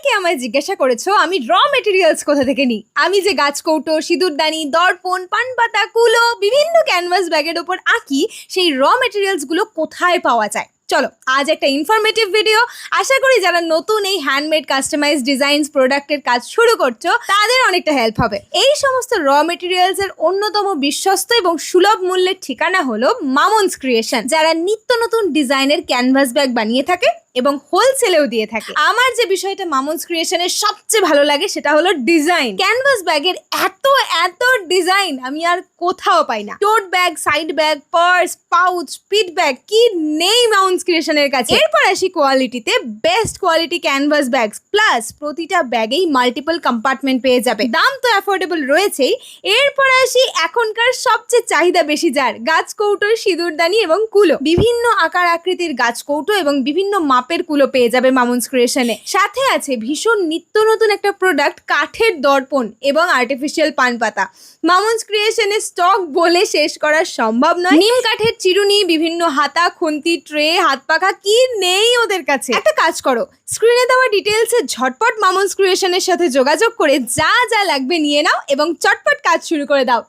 অনেকে আমায় জিজ্ঞাসা করেছ, আমি র মেটেরিয়ালস কোথা থেকে নিই? আমি যে গাছ কৌটো সিঁদুরদানি দর্পণ, পানপাতা, কুলো, বিভিন্ন ক্যানভাস ব্যাগের ওপর আঁকি, সেই র মেটেরিয়ালসগুলো কোথায় পাওয়া যায়? চলো, আজ একটা ইনফরমেটিভ ভিডিও আশা করি যারা নতুন এই হ্যান্ডমেড কাস্টমাইজ ডিজাইনস প্রোডাক্টের কাজ শুরু করছ, তাদের অনেকটা হেল্প হবে। এই সমস্ত র মেটেরিয়ালস এর অন্যতম বিশ্বস্ত এবং সুলভ মূল্যের ঠিকানা হলো মামুনস ক্রিয়েশন যারা নিত্য নতুন ডিজাইনের ক্যানভাস ব্যাগ বানিয়ে থাকে এবং হোলসেলেও দিয়ে থাকে। আমার যে বিষয়টা মামুনস ক্রিয়েশনের সবচেয়ে ভালো লাগে সেটা হলো ডিজাইন ক্যানভাস ব্যাগের এত এত ডিজাইন আমি আর কোথাও পাই না। Tote bag side bag purse pouch পিট ব্যাগ কি নেই মাউন্টস ক্রিয়েশনের কাছে। এরপর আসি কোয়ালিটিতে best quality canvas bags plus প্রতিটা ব্যাগেই মাল্টিপল কম্পার্টমেন্ট পেয়ে যাবে। দাম তো অ্যাফোর্ডেবল রয়েছেই। এরপর আসি এখনকার সবচেয়ে চাহিদা বেশি যার। গাছ কৌটো, সিঁদুরদানি এবং কুলো। বিভিন্ন আকার আকৃতির গাছ কৌটো এবং বিভিন্ন মাপের কুলো পেয়ে যাবে মামুনস ক্রিয়েশনে। সাথে আছে ভীষণ নিত্য নতুন একটা প্রোডাক্ট কাঠের দর্পণ এবং আর্টিফিশিয়াল পান পাতা। মামুনস ক্রিয়েশনের স্টক বলে শেষ করা সম্ভব নয়। নিম কাঠের চিরুনি, বিভিন্ন হাতা, খুন্তি ট্রে হাত পাখা, কি নেই ওদের কাছে? একটা কাজ করো স্ক্রিনে দেওয়া ডিটেলসে ঝটপট মামুনস ক্রিয়েশনের সাথে যোগাযোগ করে যা যা লাগবে নিয়ে নাও এবং চটপট কাজ শুরু করে দাও।